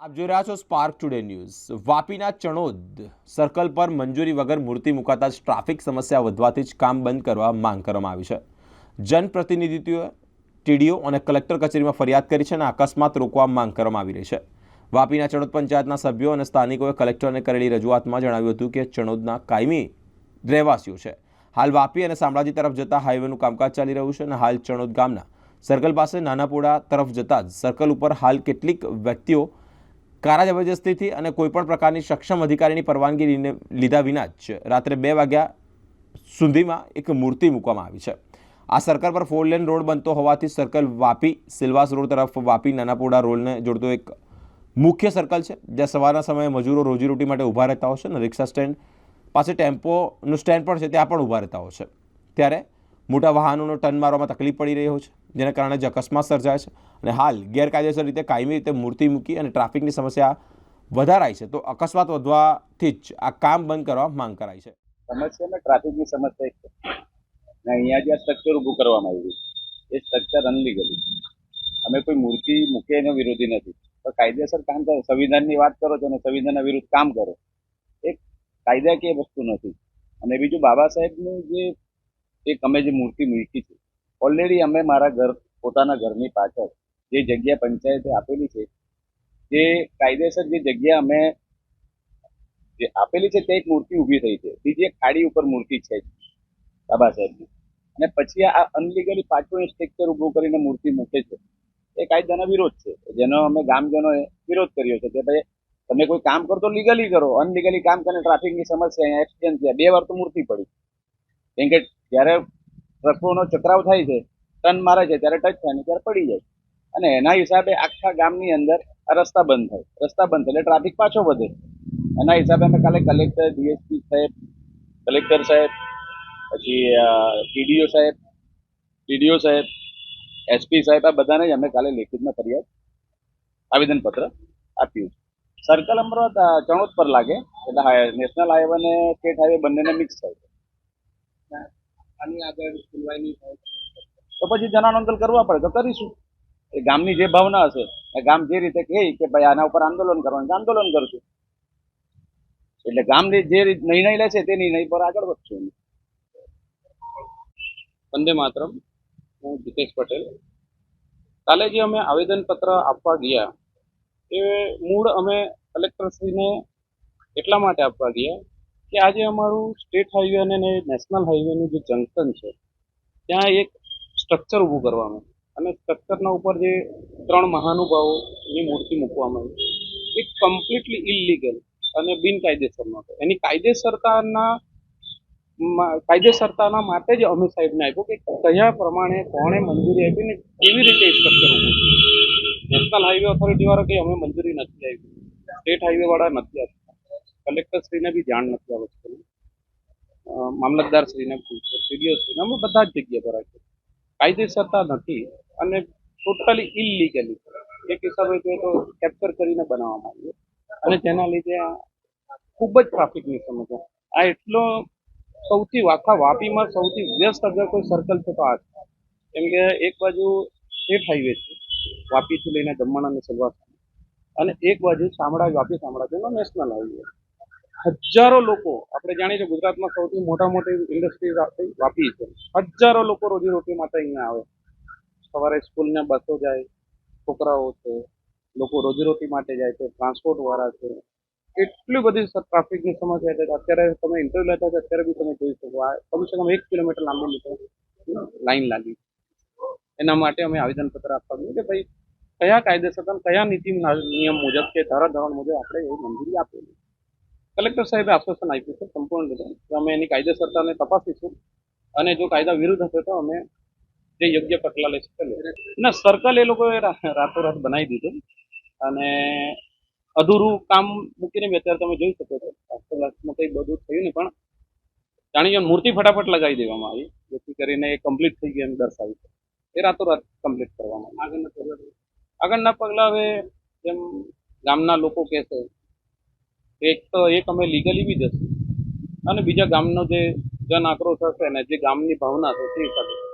આપ જોઈ રહ્યા છો સ્પાર્ક ટુડે ન્યૂઝ વાપીના ચણોદ સર્કલ પર મંજૂરી વગર મૂર્તિ મુકાતા જ ટ્રાફિક સમસ્યા વધવાથી જ કામ બંધ કરવા માંગ કરવામાં આવી છે. જનપ્રતિનિધિત્વએ ટીડીઓ અને કલેક્ટર કચેરીમાં ફરિયાદ કરી છે અને અકસ્માત રોકવા માંગ કરવામાં આવી રહી છે. વાપીના ચણોદ પંચાયતના સભ્યો અને સ્થાનિકોએ કલેક્ટરને કરેલી રજૂઆતમાં જણાવ્યું હતું કે ચણોદના કાયમી રહેવાસીઓ છે. હાલ વાપી અને શામળાજી તરફ જતા હાઈવેનું કામકાજ ચાલી રહ્યું છે અને હાલ ચણોદ ગામના સર્કલ પાસે નાનાપોડા તરફ જતા જ સર્કલ ઉપર હાલ કેટલીક વ્યક્તિઓ કારા જબરજસ્તીથી અને કોઈપણ પ્રકારની સક્ષમ અધિકારીની પરવાનગી લીધા વિના જ રાત્રે બે વાગ્યા સુધીમાં એક મૂર્તિ મૂકવામાં આવી છે. આ સર્કલ પર ફોર લેન રોડ બનતો હોવાથી સર્કલ વાપી, સિલવાસ રોડ તરફ વાપી નાનાપોડા રોડને જોડતો એક મુખ્ય સર્કલ છે, જ્યાં સવારના સમયે મજૂરો રોજીરોટી માટે ઊભા રહેતા હોય છે અને રિક્ષા સ્ટેન્ડ પાસે ટેમ્પોનું સ્ટેન્ડ પણ છે, ત્યાં પણ ઊભા રહેતા હોય છે. ત્યારે મોટા વાહનોનો ટર્ન મારવામાં તકલીફ પડી રહ્યો છે, જેના કારણે જ અકસ્માત સર્જાય છે. અને હાલ ગેરકાયદેસર રીતે કાયમી રીતે મૂર્તિ મૂકી અને ટ્રાફિકની સમસ્યા વધારાય છે, તો અકસ્માત વધવાથી જ આ કામ બંધ કરવા માંગ કરાઈ છે. સમસ્યા ને ટ્રાફિકની સમસ્યા છે. અહીંયા જે આ સ્ટ્રક્ચર ઊભું કરવામાં આવ્યું એ સ્ટ્રક્ચર અનલીગલી અમે કોઈ મૂર્તિ મૂકે એનો વિરોધી નથી. પણ કાયદેસર કામ કરો, સંવિધાનની વાત કરો છો અને સંવિધાનના વિરુદ્ધ કામ કરો. એક કાયદાકીય વસ્તુ નથી. અને બીજું બાબા સાહેબનું જે એક અમે જે મૂર્તિ મૂકી છે. ઓલરેડી અમે મારા ઘર, પોતાના ઘરની પાછળ જે જગ્યા પંચાયતે આપેલી છે, જે કાયદેસર જે જગ્યા અમે જે આપેલી છે, તે એક મૂર્તિ ઊભી થઈ છે. બીજી એક ખાડી ઉપર મૂર્તિ છે બાબા સાહેબની. અને પછી આ અનલીગલી પાછું સ્ટ્રક્ચર ઊભું કરીને મૂર્તિ મૂકે છે. એ કાયદાના વિરોધ છે. જેનો અમે ગામજનોએ વિરોધ કર્યો છે કે ભાઈ, તમે કોઈ કામ કરો તો લીગલી કરો. અનલીગલી કામ કરીને ટ્રાફિકની સમસ્યા અહીંયા એક્સિડન્ટ થયા. બે વાર તો મૂર્તિ પડી. કેમ કે જ્યારે ટ્રકોનો ચકરાવ થાય છે ટન મારે છે ત્યારે ટચ થાય ને ત્યારે પડી જાય. અને એના હિસાબે આખા ગામની અંદર આ રસ્તા બંધ થાય. રસ્તા બંધ થાય એટલે ટ્રાફિક પાછો વધે. એના હિસાબે અમે કાલે કલેક્ટર ડીએસપી સાહેબ કલેક્ટર સાહેબ, પછી ટીડીઓ સાહેબ ટીડીઓ સાહેબ એસપી સાહેબ, આ બધાને જ અમે કાલે લેખિતમાં ફરિયાદ, આવેદનપત્ર આપ્યું સર્કલ અમદાવાદ ચણોદ પર લાગે, એટલે નેશનલ હાઈવે અને સ્ટેટ હાઈવે બંનેને મિક્સ થાય છે. આની આગળ સુનવાઈની તો પછી જનાનંદન કરવા પડે તો કરીશું. એ ગામની જે ભાવના હશે, એ ગામ જે રીતે કહે કે ભાઈ આના ઉપર આંદોલન કરવાનું આંદોલન કરશું એટલે ગામની જે રીત નિર્ણય લે છે તે નિર્ણય પર આગળ વધશું. વંદે માતરમ. હું જીતેશ પટેલ. કાલે જે અમે આવેદનપત્ર આપવા ગયા, એ મૂળ અમે કલેક્ટરશ્રીને એટલા માટે આપવા ગયા કે આજે અમારું સ્ટેટ હાઈવે અને નેશનલ હાઈવેનું જે જંકશન છે, ત્યાં એક સ્ટ્રક્ચર ઊભું આવ્યું અને સ્ટ્રક્ચરના ઉપર જે ત્રણ મહાનુભાવોની મૂર્તિ મૂકવામાં આવી. એ કમ્પ્લીટલી ઇલિગલ અને બિનકાયદેસર નહોતો એની કાયદેસરતાના કાયદેસરતાના માટે જ અમે સાહેબને આપ્યું કે કયા પ્રમાણે, કોણે મંજૂરી આપી ને કેવી રીતે સ્ટ્રક્ચર ઊભું નેશનલ હાઈવે ઓથોરિટી વાળા કંઈ અમે મંજૂરી નથી આપી. સ્ટેટ હાઈવે વાળા નથી આપતા કલેક્ટર શ્રીને બી જાણ નથી આ વસ્તુની મામલતદારશ્રીને મામલતદાર શ્રીને પૂછ્યું સીડીઓ શ્રીને અમે બધા જ જગ્યા પર આપ્યું કાયદેસરતા નથી અને ટોટલી ઇલીગલી એક હિસાબે જોઈએ તો કેપ્ચર કરીને બનાવવામાં આવ્યું અને તેના લીધે આ ખૂબ જ ટ્રાફિકની સમસ્યા આ એટલો સૌથી આખા વાપીમાં સૌથી વ્યસ્ત અગર કોઈ સર્કલ છે તો આ છે. કેમ કે એક બાજુ સ્ટેટ હાઈવે છે, વાપીથી લઈને દમણ અને સલવાસ અને એક બાજુ શામળા, વાપી શામળાજીનો નેશનલ હાઈવે હજારો લોકો આપણે જાણીએ છીએ ગુજરાતમાં સૌથી મોટા મોટી ઇન્ડસ્ટ્રી વાપી છે. હજારો લોકો રોજીરોટી માટે અહીંયા આવે. સવારે સ્કૂલને બસો જાય, છોકરાઓ છે, લોકો રોજીરોટી માટે જાય છે ટ્રાન્સપોર્ટ વાળા છે. એટલી બધી ટ્રાફિકની સમસ્યા છે અત્યારે તમે ઇન્ટરવ્યુ લેતા હતા અત્યારે બી તમે જોઈ શકો. આ કમસે કમ એક કિલોમીટર લાંબી લીટર લાઈન લાગી. એના માટે અમે આવેદનપત્ર આપવા ગયું કે ભાઈ, કયા કાયદેસર કયા નીતિ નિયમ મુજબ કે ધારા ધોરણ મુજબ આપણે એ મંજૂરી આપેલી? કલેક્ટર સાહેબે આશ્વાસન આપ્યું છે સંપૂર્ણ રીતે. અમે એની કાયદેસરતાને તપાસીશું અને જો કાયદા વિરુદ્ધ હશે તો અમે જે યોગ્ય પગલાં લઈશું ના સર્કલ એ લોકોએ રાતોરાત બનાવી દીધું. અને અધૂરું કામ મૂકીને અત્યારે તમે જોઈ શકો છો. લાખમાં કંઈ બધું થયું નહીં પણ જાણી મૂર્તિ ફટાફટ લગાવી દેવામાં આવી જેથી કરીને એ કમ્પ્લીટ થઈ ગઈ એમ દર્શાવી છે. એ રાતોરાત કમ્પ્લીટ કરવામાં આગળના પગલાં આગળના પગલાં હવે જેમ ગામના લોકો કહેશે એક તો એક અમે લીગલી બી જશું. અને બીજા ગામનો જે જન આક્રોશ હશે ને, જે ગામની ભાવના છે એ હિસાબે.